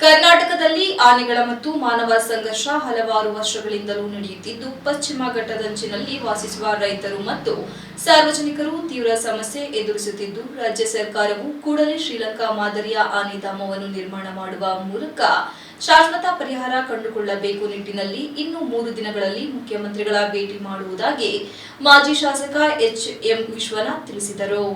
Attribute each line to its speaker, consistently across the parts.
Speaker 1: ಕರ್ನಾಟಕದಲ್ಲಿ ಆನೆಗಳ ಮತ್ತು ಮಾನವ ಸಂಘರ್ಷ ಹಲವಾರು ವರ್ಷಗಳಿಂದಲೂ ನಡೆಯುತ್ತಿದ್ದು, ಪಶ್ಚಿಮ ಘಟ್ಟದಂಚಿನಲ್ಲಿ ವಾಸಿಸುವ ರೈತರು ಮತ್ತು ಸಾರ್ವಜನಿಕರು ತೀವ್ರ ಸಮಸ್ಯೆ ಎದುರಿಸುತ್ತಿದ್ದು, ರಾಜ್ಯ ಸರ್ಕಾರವು ಕೂಡಲೇ ಶ್ರೀಲಂಕಾ ಮಾದರಿಯ ಆನೆಧಾಮವನ್ನು ನಿರ್ಮಾಣ ಮಾಡುವ ಮೂಲಕ ಶಾಶ್ವತ ಪರಿಹಾರ ಕಂಡುಕೊಳ್ಳಬೇಕು ನಿಟ್ಟಿನಲ್ಲಿ ಇನ್ನು ಮೂರು ದಿನಗಳಲ್ಲಿ ಮುಖ್ಯಮಂತ್ರಿಗಳ ಭೇಟಿ ಮಾಡುವುದಾಗಿ ಮಾಜಿ ಶಾಸಕ ಎಚ್ ಎಂ ವಿಶ್ವನಾಥ್ ತಿಳಿಸಿದರು.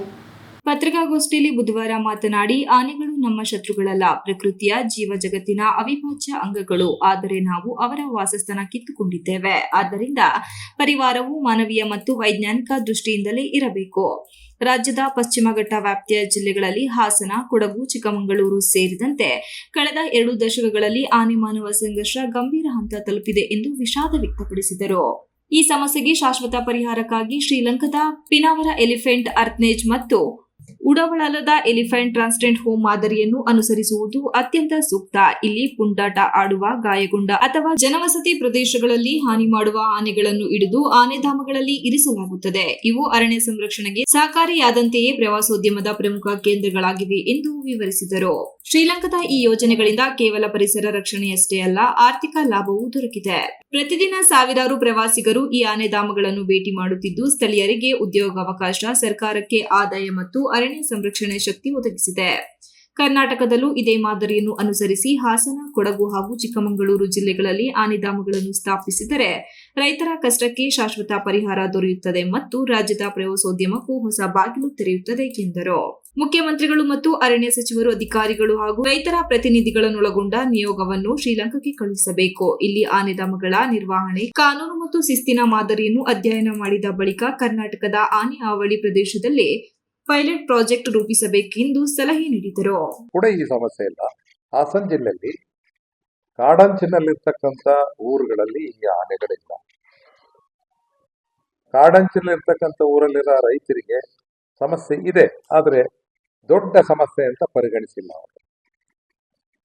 Speaker 1: ಪತ್ರಿಕಾಗೋಷ್ಠಿಯಲ್ಲಿ ಬುಧವಾರ ಮಾತನಾಡಿ, ಆನೆಗಳು ನಮ್ಮ ಶತ್ರುಗಳಲ್ಲ. ಪ್ರಕೃತಿಯ ಜೀವ ಜಗತ್ತಿನ ಅವಿಭಾಜ್ಯ ಅಂಗಗಳು. ಆದರೆ ನಾವು ಅವರ ವಾಸಸ್ಥಾನ ಕಿತ್ತುಕೊಂಡಿದ್ದೇವೆ. ಆದ್ದರಿಂದ ಪರಿವಾರವು ಮಾನವೀಯ ಮತ್ತು ವೈಜ್ಞಾನಿಕ ದೃಷ್ಟಿಯಿಂದಲೇ ಇರಬೇಕು. ರಾಜ್ಯದ ಪಶ್ಚಿಮ ಘಟ್ಟ ವ್ಯಾಪ್ತಿಯ ಜಿಲ್ಲೆಗಳಲ್ಲಿ ಹಾಸನ, ಕೊಡಗು, ಚಿಕ್ಕಮಗಳೂರು ಸೇರಿದಂತೆ ಕಳೆದ ಎರಡು ದಶಕಗಳಲ್ಲಿ ಆನೆ ಮಾನವ ಸಂಘರ್ಷ ಗಂಭೀರ ಹಂತ ತಲುಪಿದೆ ಎಂದು ವಿಷಾದ ವ್ಯಕ್ತಪಡಿಸಿದರು. ಈ ಸಮಸ್ಯೆಗೆ ಶಾಶ್ವತ ಪರಿಹಾರಕ್ಕಾಗಿ ಶ್ರೀಲಂಕಾದ ಪಿನಾವರ ಎಲಿಫೆಂಟ್, ಅರ್ತ್ನೇಜ್ ಮತ್ತು ಉಡವಳಲದ ಎಲಿಫೆಂಟ್ ಟ್ರಾನ್ಸ್ಟೆಂಟ್ ಹೋಮ್ ಮಾದರಿಯನ್ನು ಅನುಸರಿಸುವುದು ಅತ್ಯಂತ ಸೂಕ್ತ. ಇಲ್ಲಿ ಪುಂಡಾಟ ಆಡುವ, ಗಾಯಗೊಂಡ ಅಥವಾ ಜನವಸತಿ ಪ್ರದೇಶಗಳಲ್ಲಿ ಹಾನಿ ಮಾಡುವ ಆನೆಗಳನ್ನು ಹಿಡಿದು ಆನೆಧಾಮಗಳಲ್ಲಿ ಇರಿಸಲಾಗುತ್ತದೆ. ಇವು ಅರಣ್ಯ ಸಂರಕ್ಷಣೆಗೆ ಸಹಕಾರಿಯಾದಂತೆಯೇ ಪ್ರವಾಸೋದ್ಯಮದ ಪ್ರಮುಖ ಕೇಂದ್ರಗಳಾಗಿವೆ ಎಂದು ವಿವರಿಸಿದರು. ಶ್ರೀಲಂಕಾದ ಈ ಯೋಜನೆಗಳಿಂದ ಕೇವಲ ಪರಿಸರ ರಕ್ಷಣೆಯಷ್ಟೇ ಅಲ್ಲ, ಆರ್ಥಿಕ ಲಾಭವೂ ದೊರಕಿದೆ. ಪ್ರತಿದಿನ ಸಾವಿರಾರು ಪ್ರವಾಸಿಗರು ಈ ಆನೆಧಾಮಗಳನ್ನು ಭೇಟಿ ಮಾಡುತ್ತಿದ್ದು, ಸ್ಥಳೀಯರಿಗೆ ಉದ್ಯೋಗಾವಕಾಶ, ಸರ್ಕಾರಕ್ಕೆ ಆದಾಯ ಮತ್ತು ಅರಣ್ಯ ಸಂರಕ್ಷಣೆ ಶಕ್ತಿ ಒದಗಿಸಿದೆ. ಕರ್ನಾಟಕದಲ್ಲೂ ಇದೇ ಮಾದರಿಯನ್ನು ಅನುಸರಿಸಿ ಹಾಸನ, ಕೊಡಗು ಹಾಗೂ ಚಿಕ್ಕಮಗಳೂರು ಜಿಲ್ಲೆಗಳಲ್ಲಿ ಆನೆಧಾಮಗಳನ್ನು ಸ್ಥಾಪಿಸಿದರೆ ರೈತರ ಕಷ್ಟಕ್ಕೆ ಶಾಶ್ವತ ಪರಿಹಾರ ದೊರೆಯುತ್ತದೆ ಮತ್ತು ರಾಜ್ಯದ ಪ್ರವಾಸೋದ್ಯಮಕ್ಕೂ ಹೊಸ ಬಾಗಿಲು ತೆರೆಯುತ್ತದೆ ಎಂದರು. ಮುಖ್ಯಮಂತ್ರಿಗಳು ಮತ್ತು ಅರಣ್ಯ ಸಚಿವರು, ಅಧಿಕಾರಿಗಳು ಹಾಗೂ ರೈತರ ಪ್ರತಿನಿಧಿಗಳನ್ನೊಳಗೊಂಡ ನಿಯೋಗವನ್ನು ಶ್ರೀಲಂಕಾಕ್ಕೆ ಕಳುಹಿಸಬೇಕು. ಇಲ್ಲಿ ಆನೆಧಾಮಗಳ ನಿರ್ವಹಣೆ, ಕಾನೂನು ಮತ್ತು ಶಿಸ್ತಿನ ಮಾದರಿಯನ್ನು ಅಧ್ಯಯನ ಮಾಡಿದ ಬಳಿಕ ಕರ್ನಾಟಕದ ಆನೆ ಹಾವಳಿ ಪ್ರದೇಶದಲ್ಲಿ ಪೈಲಟ್ ಪ್ರಾಜೆಕ್ಟ್ ರೂಪಿಸಬೇಕೆಂದು ಸಲಹೆ ನೀಡಿದರು.
Speaker 2: ಕೂಡ ಈ ಸಮಸ್ಯೆ ಇಲ್ಲ. ಹಾಸನ ಜಿಲ್ಲೆಯಲ್ಲಿ ಕಾಡಂಚಿನಲ್ಲಿರ್ತಕ್ಕಂಥ ಊರುಗಳಲ್ಲಿ ಈ ಆನೆಗಳಿಲ್ಲ. ಕಾಡಂಚಿನಲ್ಲಿರ್ತಕ್ಕಂಥ ಊರಲ್ಲಿರೋ ರೈತರಿಗೆ ಸಮಸ್ಯೆ ಇದೆ ಆದರೆ ದೊಡ್ಡ ಸಮಸ್ಯೆ ಅಂತ ಪರಿಗಣಿಸಿಲ್ಲ ಅವರು.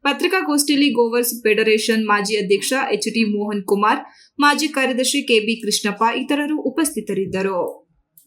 Speaker 1: ಪತ್ರಿಕಾಗೋಷ್ಠಿಯಲ್ಲಿ ಗೋವರ್ಸ್ ಫೆಡರೇಷನ್ ಮಾಜಿ ಅಧ್ಯಕ್ಷ ಎಚ್ ಡಿ ಮೋಹನ್ ಕುಮಾರ್ ಮಾಜಿ ಕಾರ್ಯದರ್ಶಿ ಕೆಬಿ ಕೃಷ್ಣಪ್ಪ ಇತರರು ಉಪಸ್ಥಿತರಿದ್ದರು.